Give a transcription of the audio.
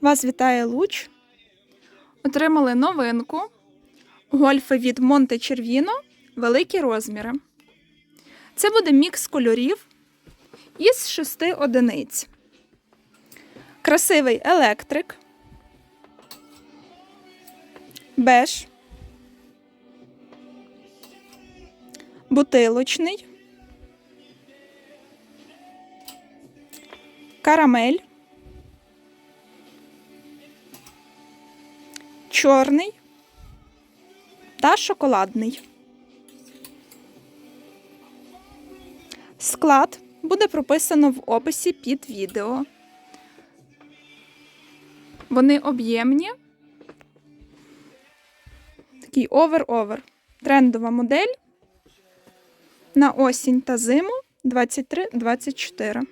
Вас вітає Луч. Отримали новинку. Гольфи від Монте Червіно. Великі розміри. Це буде мікс кольорів із шести одиниць. Красивий електрик. Беж. Бутилочний. Карамель. Чорний та шоколадний. Склад буде прописано в описі під відео. Вони об'ємні. Такий овер-овер. Трендова модель на осінь та зиму 23-24.